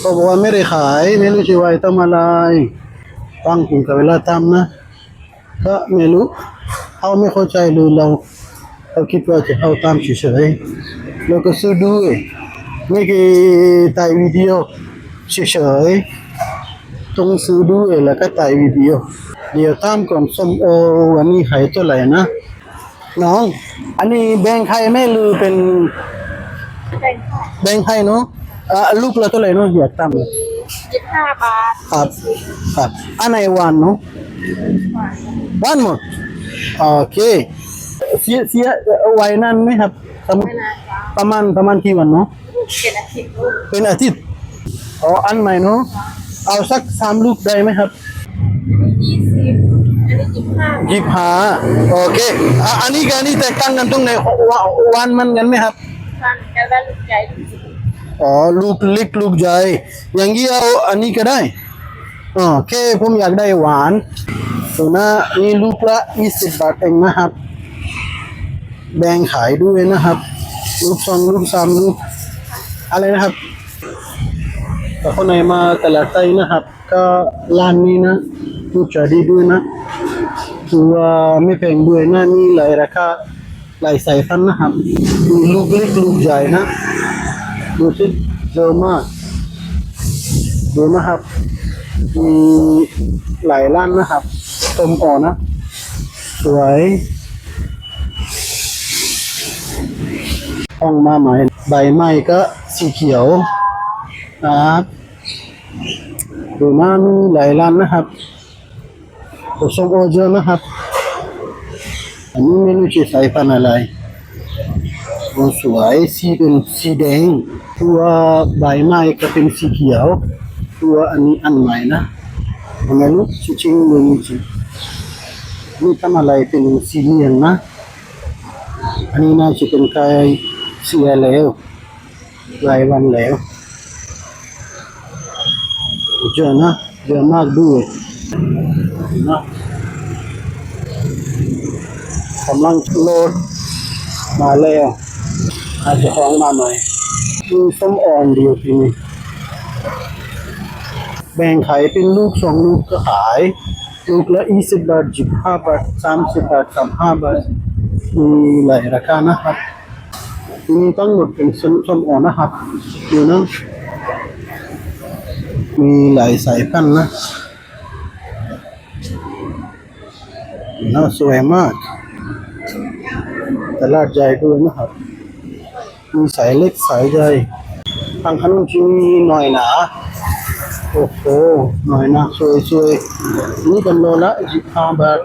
เขาบอกว่าไม่ได้ขายไม่รู้จะไว้ทำอะไรตั้งผมกับเวลาทำนะก็ไม่รู้เขาไม่เข้าใจเลยเราเราคิดว่าจะเอาตามเฉยๆแล้วก็ซื้อด้วยไม่เคยถ่ายวิดีโอเฉยๆต้องซื้อด้วยแล้วก็ถ่ายวิดีโอเดี๋ยวตามก่อนส้มโอวันนี้ขายเท่าไหร่นะน้อง อันนี้แบงค์ไทยไหม่หรือเป็นเป็นค่ะแบงค์ไทยเนาะ อ่าลูกละเท่าไหร่เนาะอยากตามเลยยี่สิบห้าบาทครับครับอันไหนหวานเนาะหวานหมดโอเคเสียเสียเอาไว้นั่นไหมครับสมมุติไม่นานค่ะประมาณประมาณกี่วันเนาะเป็นอาทิตย์ลูกเป็นอาทิตย์อ๋ออันใหม่เนาะเอาสักสามลูกได้ไหมครับยี่สิบอันนี้ยี่สิบห้ายี่ห้าโอเคอะอันนี้กับอันนี้แตกต่างกันตรงไหนหวาหวานมันกันไหมครับพันกันแล้วลูกใหญ่ลูกจิ๋ว อ๋อลูกเล็กลูกใหญ่อย่างนี้เอาอันนี้ก็ได้อ๋อโอเคผมอยากได้หวานตัวนะนี่ลูกละยี่สิบบาทเองนะครับ แบ่งขายด้วยนะครับ ลูกสองลูกสามลูกอะไรนะครับแต่คนไหนมาตลาดไทยนะครับ ก็ร้านนี้นะลูกจะดีด้วยนะคือว่าไม่แพงด้วยนะนี่หลายราคาหลายสายพันธุ์นะครับมีลูกเล็กลูกใหญ่นะ ดูสิเยอะมากดูนะครับมีหลายร้านนะครับตมอ่อนนะ สวยห้องมาใหม่ใบไม้ก็สีเขียวนะครับดูมามีหลายร้านนะครับผสมโอเยอะนะครับ อันนี้ไม่รู้จะใส่พันธุ์อะไร มันสวยสีเป็นสีแดง ตัวใบไม้ก็เป็นสีเขียว ตัวอันนี้อันใหม่นะไม่รู้จริงๆเลยจริงนี่ทำอะไรเป็นสีเหลืองนะ อันนี้น่าจะเป็นไก่เสียแล้วหลายวันแล้วเยอะนะเยอะมากด้วยนะกำลังโหลดมาแล้ว อาจจะของมาหน่อยมีส้มอ่อนเดียวทีนี้แบ่งขายเป็นลูกสองลูกก็ขาย ลูกละยี่สิบบาทสิบห้าบาทสามสิบบาทสามห้าบาทมีหลายราคานะครับทีนี้ทั้งหมดเป็นส้มส้มอ่อนนะครับดูนะมีหลายสายพันธุ์นะน่าสวยมากตลาดใหญ่ด้วยนะครับ มีสายเล็กสายใหญ่ทางขนมจีนมีหน่อยหนาโอ้โหหน่อยหนาสวยๆนี่กันโลละสิบห้าบาท